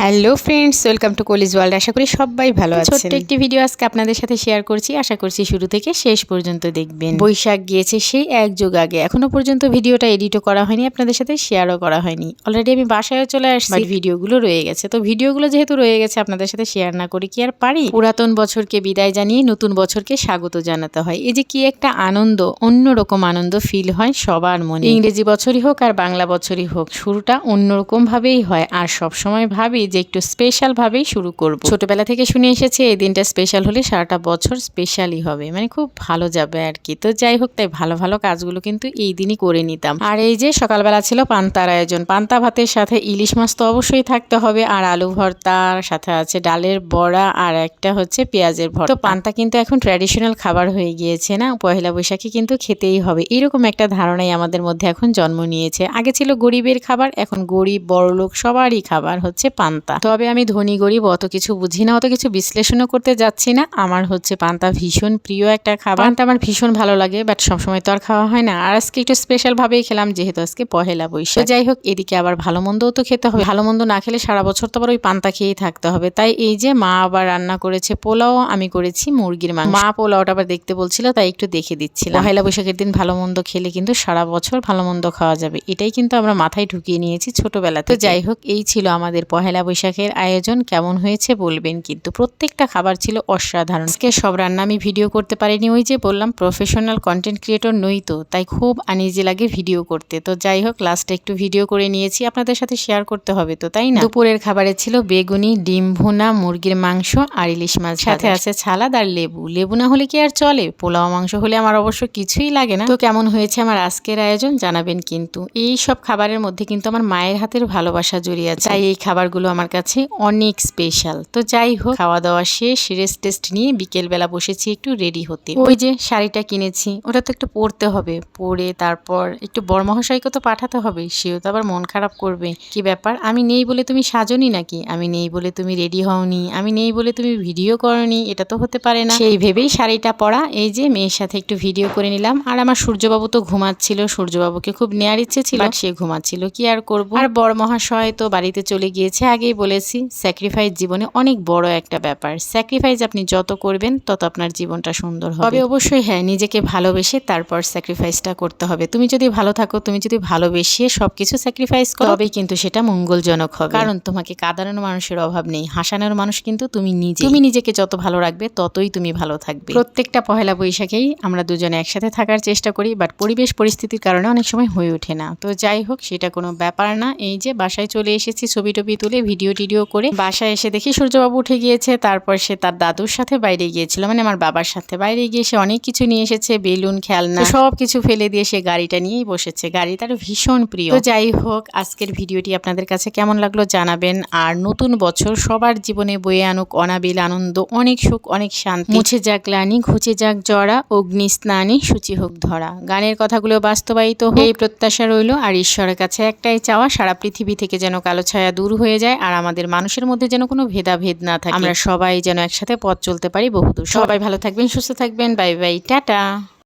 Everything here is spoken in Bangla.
Hello friends welcome to college world. আশা করি সবাই ভালো আছেন। ছোট্ট একটি ভিডিও আজকে আপনাদের সাথে শেয়ার করছি। আশা করছি শুরু থেকে শেষ পর্যন্ত দেখবেন। বৈশাখ গিয়েছে সেই এক যুগ আগে। এখনও পর্যন্ত ভিডিওটা এডিটও করা হয়নি আপনাদের সাথে শেয়ারও করা হয়নি। অলরেডি আমি বাসায় চলে আসছি। ভিডিওগুলো রয়ে গেছে। তো ভিডিওগুলো যেহেতু রয়ে গেছে আপনাদের সাথে শেয়ার না করে কি আর পারি? পুরাতন বছরকে বিদায় জানিয়ে নতুন বছরকে স্বাগত জানাতে হয়। এই যে কি একটা আনন্দ অন্যরকম আনন্দ ফিল হয় সবার মনে। ইংরেজি বছরই হোক আর বাংলা বছরই হোক শুরুটা অন্যরকম ভাবেই হয়। আর সব সময় ভাবি যে একটু স্পেশাল ভাবেই শুরু করব। ছোটবেলা থেকে শুনে এসেছি এই দিনটা স্পেশাল হলে সারাটা বছর স্পেশালই হবে। মানে খুব ভালো যাবে আর কি। তো যাই হোক, তাই ভালো ভালো কাজগুলো কিন্তু এই দিনই করে নিতাম। আর এই যে সকালবেলা ছিল পান্তার আয়োজন। পান্তা ভাতের সাথে ইলিশ মাছ তো অবশ্যই থাকতে হবে। আর আলু ভর্তার সাথে আছে ডালের বড়া আর একটা হচ্ছে পেঁয়াজের ভর্তা। তো পান্তা কিন্তু এখন ট্র্যাডিশনাল খাবার হয়ে গিয়েছে না? পয়লা বৈশাখে কিন্তু খেতেই হবে। এরকম একটা ধারণাই আমাদের মধ্যে এখন জন্ম নিয়েছে। আগে ছিল গরিবের খাবার, এখন গরিব, বড়লোক সবারই খাবার হচ্ছে পান্তা। তবে আমি ধনী গরিব, অত কিছু বুঝি না, অত কিছু বিশ্লেষণও করতে যাচ্ছি না। আমার হচ্ছে পান্তা ভীষণ প্রিয় একটা খাবার। পান্তা আমার ভীষণ ভালো লাগে বাট সবসময় তো আর খাওয়া হয় না। আর আজকে একটু স্পেশাল ভাবেই খেলাম, যেহেতু আজকে পহেলা বৈশাখ। যাই হোক, এদিকে আবার ভালো মন্দও তো খেতে হবে। ভালো মন্দ না খেলে সারা বছর তো আবার ওই পান্তা খেয়েই থাকতে হবে। তাই এই যে মা আবার রান্না করেছে পোলাও, আমি করেছি মুরগির মাংস। মা পোলাওটা আবার দেখতে বলছিল, তাই একটু দেখে দিচ্ছিলাম। পহেলা বৈশাখের দিন ভালো মন্দ খেলে কিন্তু সারা বছর ভালো মন্দ খাওয়া যাবে। এটাই কিন্তু আমরা মাথায় ঢুকিয়ে নিয়েছি ছোটবেলা তো যাই হোক, এই ছিল আমাদের পহেলা বৈশাখের আয়োজন কেমন হয়েছে বলবেন কিন্তু প্রত্যেকটা খাবার ছিল অসাধারণ। আজকে সব রান্না আমি ভিডিও করতে পারিনি, ওই যে বললাম প্রফেশনাল কন্টেন্ট ক্রিয়েটর নই তো, তাই খুব আনিজি লাগে ভিডিও করতে। তো যাই হোক লাস্টে একটু ভিডিও করে নিয়েছি, আপনাদের সাথে শেয়ার করতে হবে তো, তাই না? দুপুরের খাবারে ছিল বেগুনি, ডিম ভুনা, মুরগির মাংস আর ইলিশ মাছ সাথে আছে ছালাদ আর লেবু। লেবু না হলে কি আর চলে? পোলাও, মাংস হলে আমার অবশ্য কিছুই লাগে না। তো কেমন হয়েছে আমার আজকের আয়োজন জানাবেন কিন্তু। এই সব খাবারের মধ্যে কিন্তু আমার মায়ের হাতের ভালোবাসা জড়িয়ে আছে। তাই এই খাবারগুলো আমার কাছে অনেক স্পেশাল তো যাই হোক খাওয়া দাওয়া শেষ রেস্ট টেস্ট নিয়ে বিকেলবেলা বসেছি একটু রেডি হতে। ওই যে শাড়িটা কিনেছি ওটা তো একটু পরতে হবে। পরে তারপর একটু বড়মহাশয়কে তো পাঠাতে হবে সেও তো আবার মন খারাপ করবে। কি ব্যাপার? আমি নেই বলে তুমি সাজনি নাকি? আমি নেই বলে তুমি রেডি হওনি। আমি নেই বলে তুমি ভিডিও করনি এটা তো হতে পারে না। সেই ভেবেই শাড়িটা পরা এই যে মেয়ের সাথে একটু ভিডিও করে নিলাম। আর আমার সূর্যবাবু তো ঘুমাচ্ছিল সূর্যবাবুকে খুব নেয়ার ইচ্ছে ছিল। সে ঘুমাচ্ছিল কি আর করব? আর বড় মহাশয় তো বাড়িতে চলে গিয়েছে আগেই বলেছি স্যাক্রিফাইস জীবনে অনেক বড় একটা ব্যাপার। স্যাক্রিফাইস আপনি যত করবেন তত আপনার জীবনটা সুন্দর হবে। তবে অবশ্যই হ্যাঁ নিজেকে ভালোবেসে তারপর স্যাক্রিফাইসটা করতে হবে। তুমি যদি ভালো থাকো তুমি যদি ভালোবেসে সবকিছু স্যাক্রিফাইস করো তবেই কিন্তু সেটা মঙ্গলজনক হবে। কারণ তোমাকে কাঁদানোর মানুষের অভাব নেই হাসানোর মানুষ কিন্তু তুমি নিজে তুমি নিজেকে যত ভালো রাখবে ততই তুমি ভালো থাকবে। প্রত্যেকটা পহেলা বৈশাখেই আমরা দুজনে একসাথে থাকার চেষ্টা করি বাট পরিবেশ পরিস্থিতির কারণে অনেক সময় হয়ে ওঠে না। তো যাই হোক সেটা কোনো ব্যাপার না। এই যে বাসায় চলে এসেছি ছবি টবি তুলে ভিডিও টিডিও করে বাসায় এসে দেখি সূর্যবাবু উঠে গিয়েছে তারপর সে তার দাদুর সাথে বাইরে গিয়েছিল মানে আমার বাবার সাথে। বাইরে গিয়ে সে অনেক কিছু নিয়ে এসেছে বেলুন খেলনা সব কিছু ফেলে দিয়ে সে গাড়িটা নিয়েই বসেছে। গাড়ি তার ভীষণ প্রিয়। তো যাই হোক আজকের ভিডিওটি আপনাদের কাছে কেমন লাগল জানাবেন আর নতুন বছর সবার জীবনে বয়ে আনুক অনাবিল আনন্দ অনেক সুখ অনেক শান্তি। মুছে যাক গ্লানি ঘুচে যাক জড়া অগ্নি স্নানে সূচি হোক ধরা। গানের কথাগুলো বাস্তবায়িত এই প্রত্যাশা রইল আর ঈশ্বরের কাছে একটাই চাওয়া সারা পৃথিবী থেকে যেন কালো ছায়া দূর হয়ে যায়। আর আমাদের মানুষের মধ্যে যেন কোনো ভেদাভেদ না থাকে। আমরা সবাই যেন একসাথে পথ চলতে পারি বহুদূর। সবাই ভালো থাকবেন সুস্থ থাকবেন। Bye bye tata.